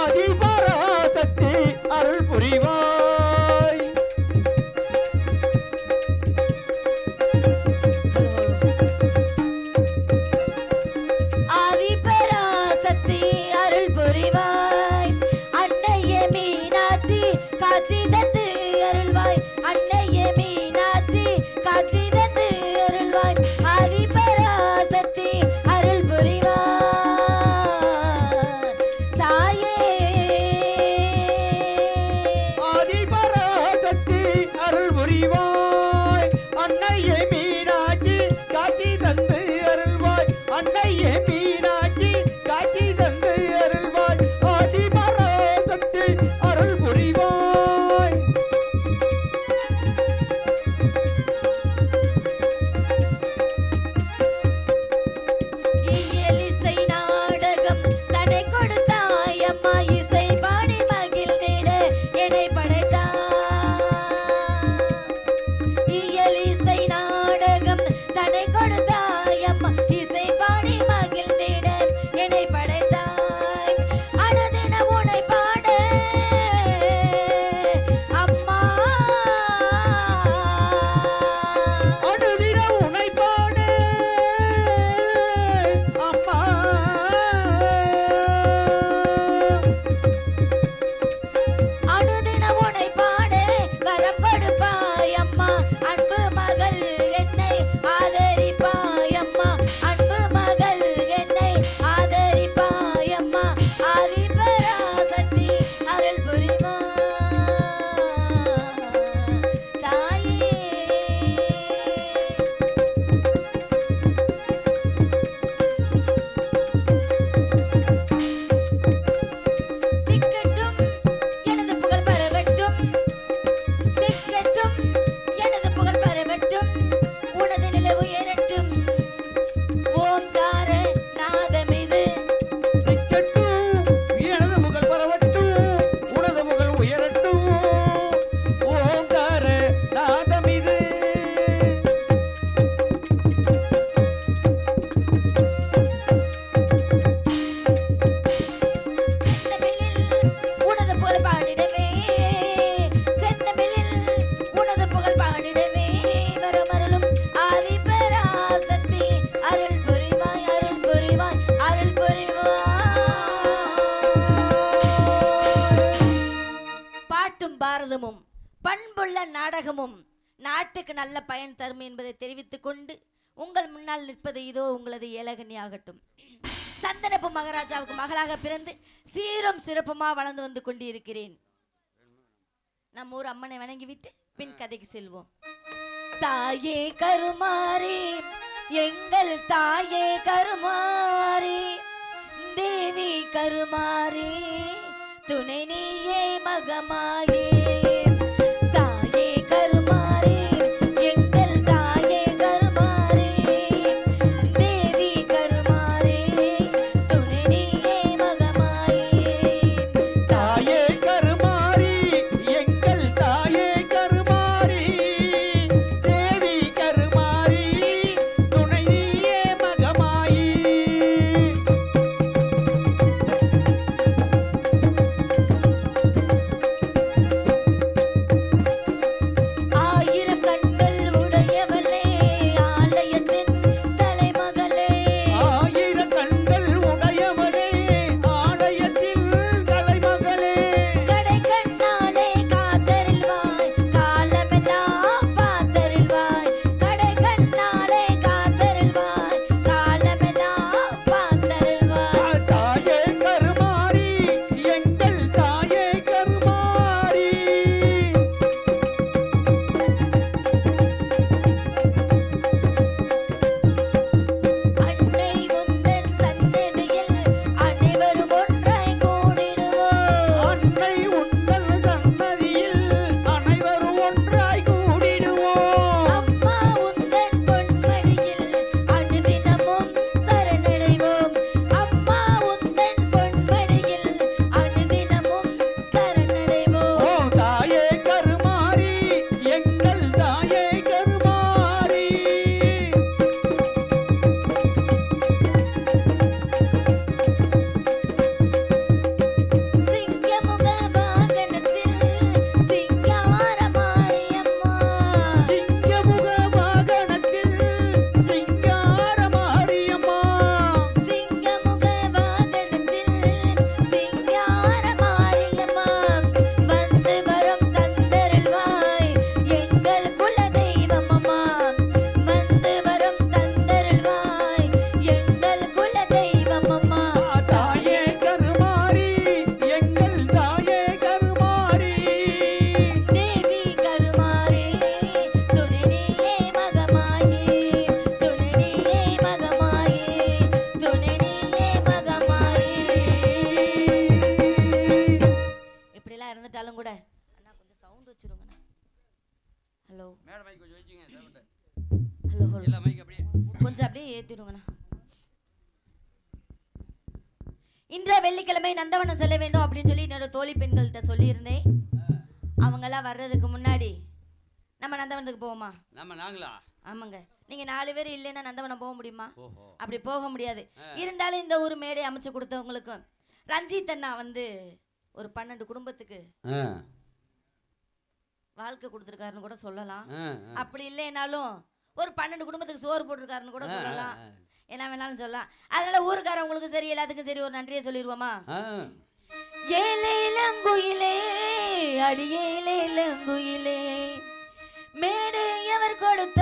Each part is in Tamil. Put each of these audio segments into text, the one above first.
ஆதிபராசக்தி அருள் புரிவா உங்களுக்கு நல்ல பயன் தரும் என்பதை தெரிவித்துக் கொண்டு உங்கள் முன்னால் நிற்பது இதோ உங்களது ஏலகனி ஆகட்டும் சந்தனப்பு மகாராஜாவுக்கு மகளாக பிறந்து சீரும் சிறப்புமாக வளர்ந்து வந்து கொண்டிருக்கிறேன். நம் ஊர் அம்மனை வணங்கிவிட்டு பின் கதைக்கு செல்வோம். தாயே கருமாறி எங்கள் தாயே கருமாறி தேவி கருமாறி துணை நீயே மகமாயே இன்றைய வெள்ளிக்கிழமை நந்தவனம் செல்ல வேண்டும் அப்படின்னு சொல்லி என்னோட தோழி பெண்கள்கிட்ட சொல்லியிருந்தேன். அவங்கெல்லாம் வர்றதுக்கு முன்னாடி நம்ம நந்தவனத்துக்கு போவோமா? நம்ம நாங்களா? ஆமாங்க. நீங்க நாலு பேர் இல்லைன்னா நந்தவனம் போக முடியுமா? அப்படி போக முடியாது. இருந்தாலும் இந்த ஊர் மேடை அமைச்சு கொடுத்தவங்களுக்கும் ரஞ்சித் அண்ணா வந்து ஒரு பன்னெண்டு குடும்பத்துக்கு வாழ்க்கை கொடுத்துருக்காருன்னு கூட சொல்லலாம். அப்படி இல்லைனாலும் ஒரு பன்னெண்டு குடும்பத்துக்கு சோறு போட்டிருக்காருன்னு கூட சொல்லலாம். என்ன வேணாலும் சொல்லலாம். அதனால ஊருக்காரவங்களுக்கும் சரி எல்லாத்துக்கும் சரி ஒரு நன்றியை சொல்லிடுவோமா? ஏழை இளங்குயிலே அடியே இளங்குயிலே மேடை அவர் கொடுத்த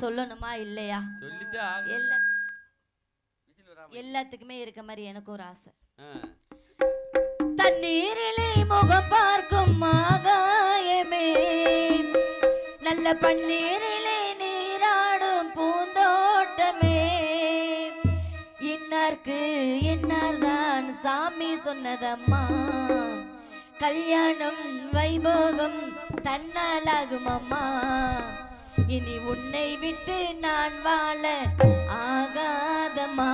சொல்லணுமா? இல்லையா? எல்லாத்துக்குமே இருக்க மாதிரி எனக்கு ஒரு ஆசை. தண்ணீரிலே முகம் பார்க்கும் ஆகாயமே நல்ல பன்னீரிலே நீராடும் பூந்தோட்டமே. இன்னார்க்கு இன்னார்தான் சாமி சொன்னதம்மா. கல்யாணம் வைபோகம் தன்னாலாகும் அம்மா இனி உன்னை விட்டு நான் வாழ ஆகாதமா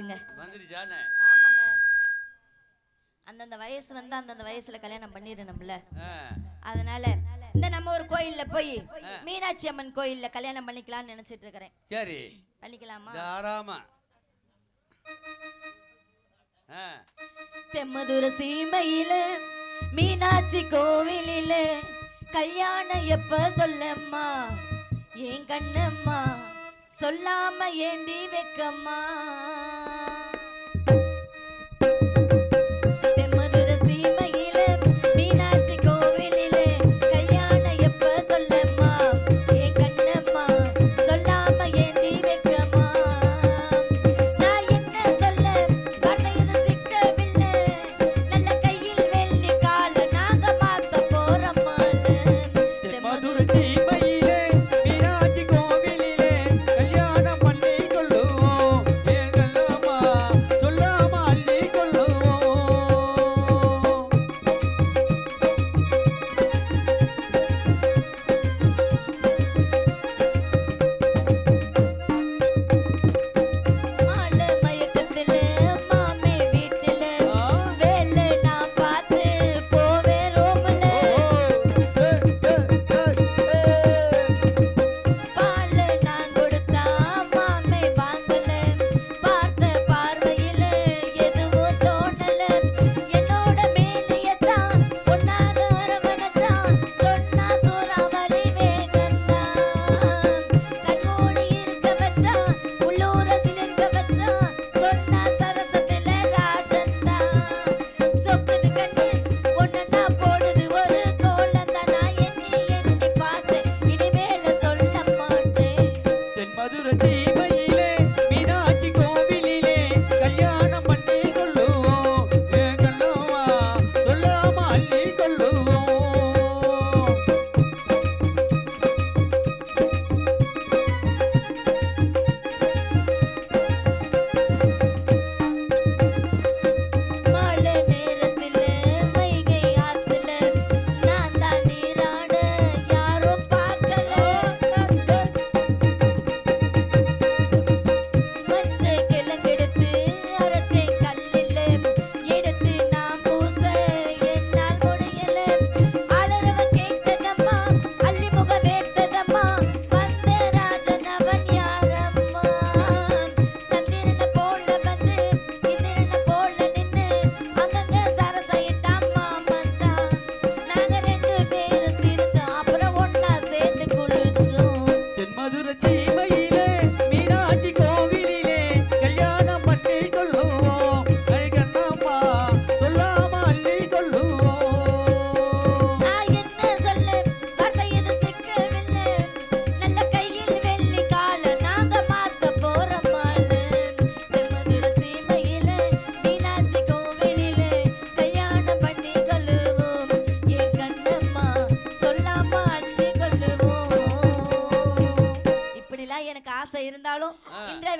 வந்துருச்சுங்க ஆமாங்க. அந்தந்த வயசு வந்து அந்தந்த வயசுல கல்யாணம் பண்ணிடணும்ல. அதனால இந்த நம்ம ஒரு கோயில்ல போய் மீனாட்சி அம்மன் கோயில்ல கல்யாணம் பண்ணிக்கலாம்னு நினைச்சிட்டு இருக்கிறேன் சரி. பண்ணிக்கலாமா? தாராமா தெம்மதுர சீமையில மீனாட்சி கோவிலில கல்யாணம் எப்ப சொல்லம்மா? ஏன் கண்ணம்மா? சொல்லாம ஏண்டி வெக்கம்மா?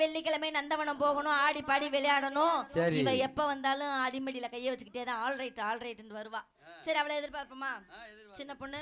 வெள்ளிக்கிழமை நந்தவனம் போகணும் ஆடி பாடி விளையாடணும். இவ எப்ப வந்தாலும் அடிமடியில கைய வச்சுக்கிட்டே தான் ஆல் ரைட் ஆல் ரைட்னு வருவா. சரி அவளை எதிர்பார்ப்போமா? சின்ன பொண்ணு.